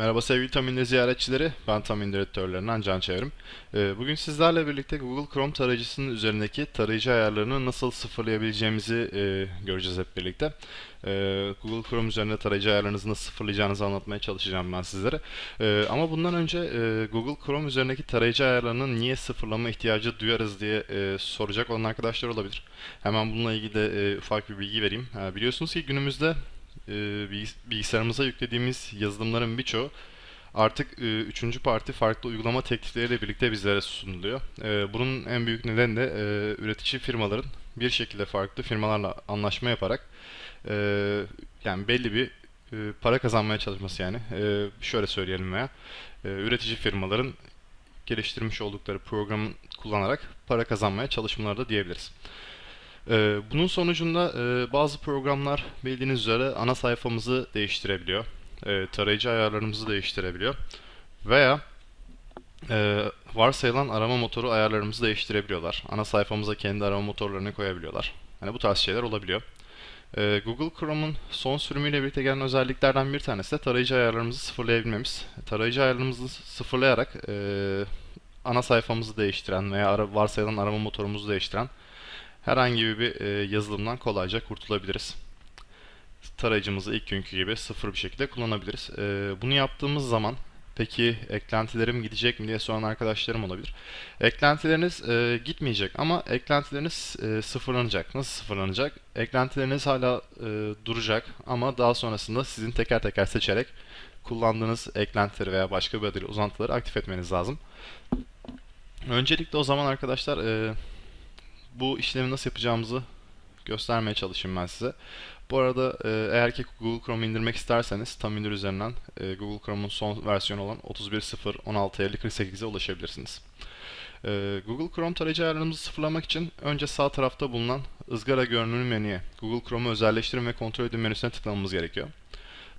Merhaba sevgili Tamin'de ziyaretçileri. Ben Tamin direktörlerinden Can Çevrim. Ee, Bugün sizlerle birlikte Google Chrome tarayıcısının üzerindeki tarayıcı ayarlarını nasıl sıfırlayabileceğimizi e, göreceğiz hep birlikte. Ee, Google Chrome üzerinde tarayıcı ayarlarınızı nasıl sıfırlayacağınızı anlatmaya çalışacağım ben sizlere. Ee, Ama bundan önce e, Google Chrome üzerindeki tarayıcı ayarlarının niye sıfırlama ihtiyacı duyarız diye e, soracak olan arkadaşlar olabilir. Hemen bununla ilgili de ufak bir bilgi vereyim. Biliyorsunuz ki günümüzde bilgisayarımıza yüklediğimiz yazılımların birçoğu artık e, üçüncü parti farklı uygulama teklifleriyle birlikte bizlere sunuluyor. E, bunun en büyük nedeni de e, üretici firmaların bir şekilde farklı firmalarla anlaşma yaparak e, yani belli bir para kazanmaya çalışması yani. Şöyle söyleyelim veya üretici firmaların geliştirmiş oldukları programı kullanarak para kazanmaya çalışmaları da diyebiliriz. Ee, bunun sonucunda e, bazı programlar bildiğiniz üzere ana sayfamızı değiştirebiliyor. E, tarayıcı ayarlarımızı değiştirebiliyor. Veya e, varsayılan arama motoru ayarlarımızı değiştirebiliyorlar. Ana sayfamıza kendi arama motorlarını koyabiliyorlar. Yani bu tarz şeyler olabiliyor. E, Google Chrome'un son sürümüyle birlikte gelen özelliklerden bir tanesi de tarayıcı ayarlarımızı sıfırlayabilmemiz. Tarayıcı ayarlarımızı sıfırlayarak e, ana sayfamızı değiştiren veya ara, varsayılan arama motorumuzu değiştiren herhangi bir e, yazılımdan kolayca kurtulabiliriz. Tarayıcımızı ilk günkü gibi sıfır bir şekilde kullanabiliriz. E, bunu yaptığımız zaman peki eklentilerim gidecek mi diye soran arkadaşlarım olabilir. Eklentileriniz e, gitmeyecek ama eklentileriniz e, sıfırlanacak. Nasıl sıfırlanacak? Eklentileriniz hala e, duracak ama daha sonrasında sizin teker teker seçerek kullandığınız eklentileri veya başka bir adıyla uzantıları aktif etmeniz lazım. Öncelikle o zaman arkadaşlar e, bu işlemi nasıl yapacağımızı göstermeye çalışayım ben size. Bu arada e, eğer ki Google Chrome indirmek isterseniz tam indir üzerinden e, Google Chrome'un son versiyonu olan 31.0.16.50.48'e ulaşabilirsiniz. E, Google Chrome tarayıcı ayarlarımızı sıfırlamak için önce sağ tarafta bulunan ızgara görünümlü menüye Google Chrome'u özelleştirin ve kontrol edin menüsüne tıklamamız gerekiyor.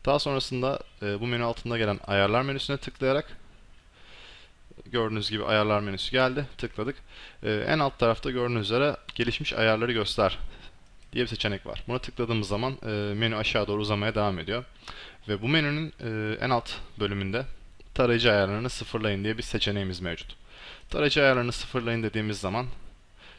Daha sonrasında e, bu menü altında gelen ayarlar menüsüne tıklayarak gördüğünüz gibi ayarlar menüsü geldi. Tıkladık. Ee, en alt tarafta gördüğünüz üzere gelişmiş ayarları göster diye bir seçenek var. Buna tıkladığımız zaman e, menü aşağı doğru uzamaya devam ediyor. Ve bu menünün e, en alt bölümünde tarayıcı ayarlarını sıfırlayın diye bir seçeneğimiz mevcut. Tarayıcı ayarlarını sıfırlayın dediğimiz zaman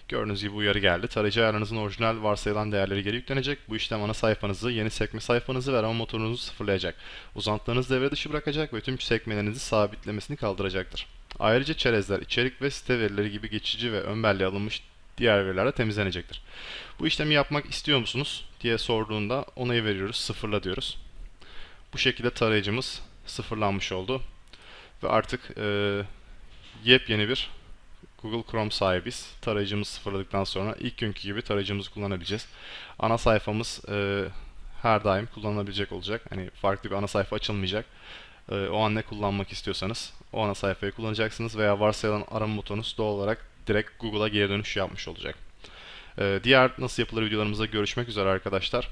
gördüğünüz gibi uyarı geldi. Tarayıcı ayarlarınızın orijinal varsayılan değerleri geri yüklenecek. Bu işlem ana sayfanızı, yeni sekme sayfanızı ve arama motorunuzu sıfırlayacak. Uzantılarınızı devre dışı bırakacak ve tüm sekmelerinizi sabitlemesini kaldıracaktır. Ayrıca çerezler, içerik ve site verileri gibi geçici ve ön belleğe alınmış diğer veriler de temizlenecektir. Bu işlemi yapmak istiyor musunuz diye sorduğunda onayı veriyoruz, sıfırla diyoruz. Bu şekilde tarayıcımız sıfırlanmış oldu. Ve artık e, yepyeni bir Google Chrome sahibiz. Tarayıcımızı sıfırladıktan sonra ilk günkü gibi tarayıcımızı kullanabileceğiz. Ana sayfamız e, her daim kullanılabilecek olacak. Hani farklı bir ana sayfa açılmayacak. E, o an ne kullanmak istiyorsanız o ana sayfayı kullanacaksınız veya varsayılan arama motorunuz doğal olarak direkt Google'a geri dönüş yapmış olacak. E, diğer nasıl yapılır videolarımızda görüşmek üzere arkadaşlar.